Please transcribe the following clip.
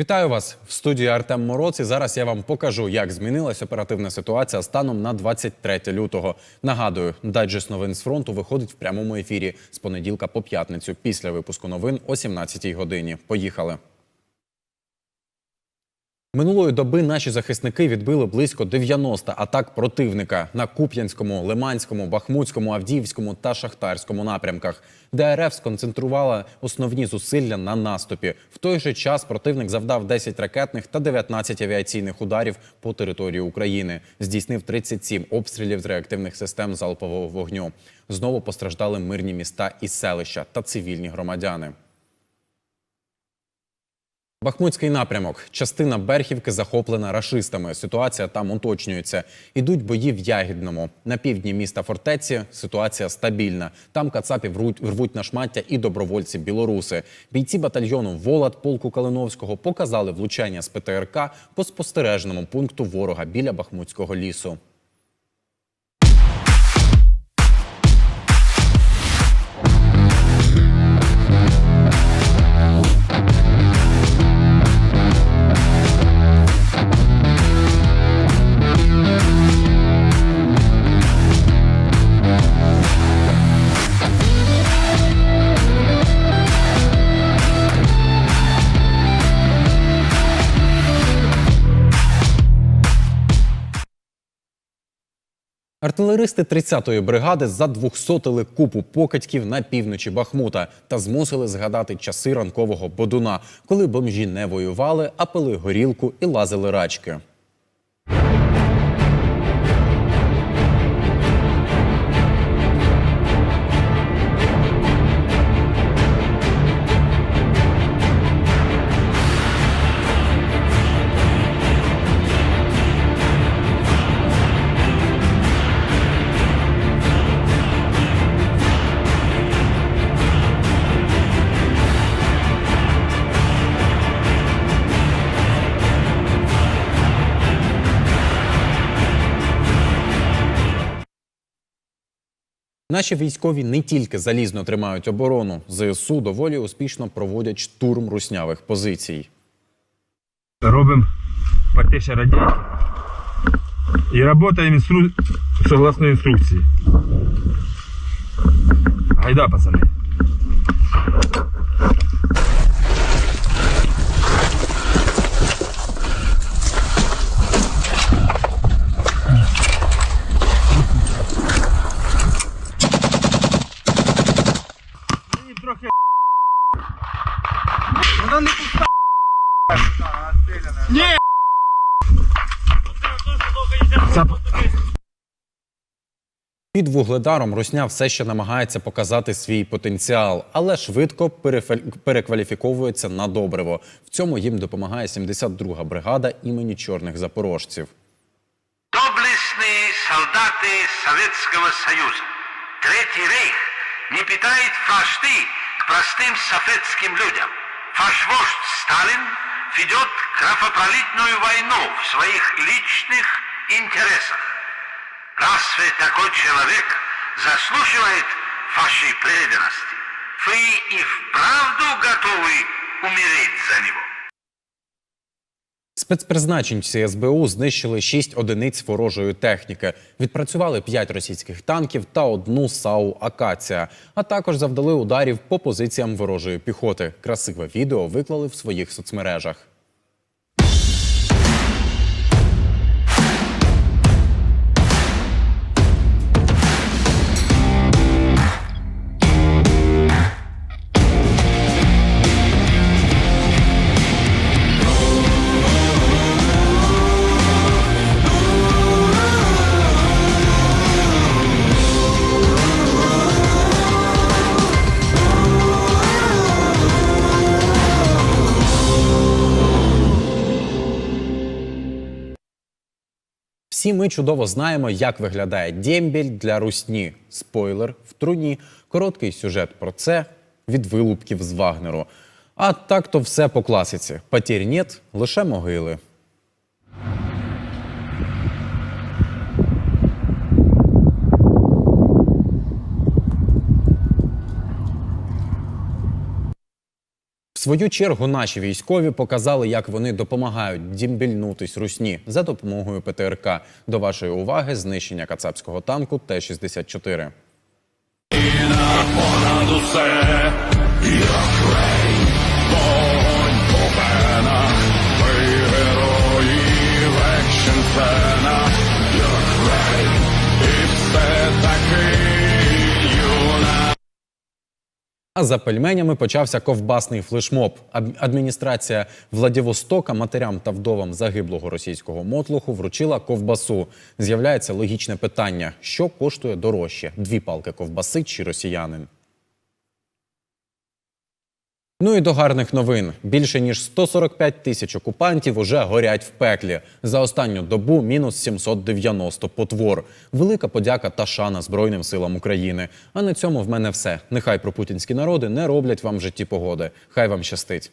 Вітаю вас в студії Артем Мороці. Зараз я вам покажу, як змінилась оперативна ситуація станом на 23 лютого. Нагадую, дайджест новин з фронту виходить в прямому ефірі з понеділка по п'ятницю після випуску новин о 17 годині. Поїхали. Минулої доби наші захисники відбили близько 90 атак противника на Куп'янському, Лиманському, Бахмутському, Авдіївському та Шахтарському напрямках. ДРФ сконцентрувала основні зусилля на наступі. В той же час противник завдав 10 ракетних та 19 авіаційних ударів по території України. Здійснив 37 обстрілів з реактивних систем залпового вогню. Знову постраждали мирні міста і селища та цивільні громадяни. Бахмутський напрямок. Частина Берхівки захоплена рашистами. Ситуація там уточнюється. Ідуть бої в Ягідному. На півдні міста фортеці ситуація стабільна. Там кацапів рвуть, рвуть на шмаття і добровольці білоруси. Бійці батальйону Волат полку Калиновського показали влучання з ПТРК по спостережному пункту ворога біля Бахмутського лісу. Артилеристи 30-ї бригади задвухсотили купу покидьків на півночі Бахмута та змусили згадати часи ранкового бодуна, коли бомжі не воювали, а пили горілку і лазили рачки. Наші військові не тільки залізно тримають оборону, ЗСУ доволі успішно проводять штурм руснявих позицій. робимо по тише і працюємо інстру... согласно інструкції. Гайда, пацани. Ні! Під вугледаром Русня все ще намагається показати свій потенціал, але швидко перефе- перекваліфіковується на добриво. В цьому їм допомагає 72-га бригада імені чорних запорожців. Доблестные солдаты Советского Союза. Третий рейх не питает фашты к простым советским людям. Фашвождь Сталин ведет кровопролитную войну в своих личных интересах. Разве такой человек заслуживает вашей преданности? Вы и вправду готовы умереть за него? Спецпризначенці СБУ знищили 6 одиниць ворожої техніки, відпрацювали 5 російських танків та одну САУ Акація, а також завдали ударів по позиціям ворожої піхоти. Красиве відео виклали в своїх соцмережах. Всі ми чудово знаємо, як виглядає дембель для русні. Спойлер в труні. Короткий сюжет про це від вилупків з Вагнеру. А так то все по класиці. Потір нет, лише могили. Свою чергу наші військові показали, як вони допомагають дімбільнутись русні за допомогою ПТРК. До вашої уваги знищення кацапського танку Т-64. понад усе, як рей, вогонь по венах, ви герої в екшн А за пельменями почався ковбасний флешмоб. Адміністрація Владивостока матерям та вдовам загиблого російського мотлуху вручила ковбасу. З'являється логічне питання: що коштує дорожче: дві палки ковбаси чи росіянин? Ну і до гарних новин. Більше ніж 145 тисяч окупантів уже горять в пеклі. За останню добу мінус 790 потвор. Велика подяка та шана Збройним силам України. А на цьому в мене все. Нехай пропутінські народи не роблять вам в житті погоди. Хай вам щастить.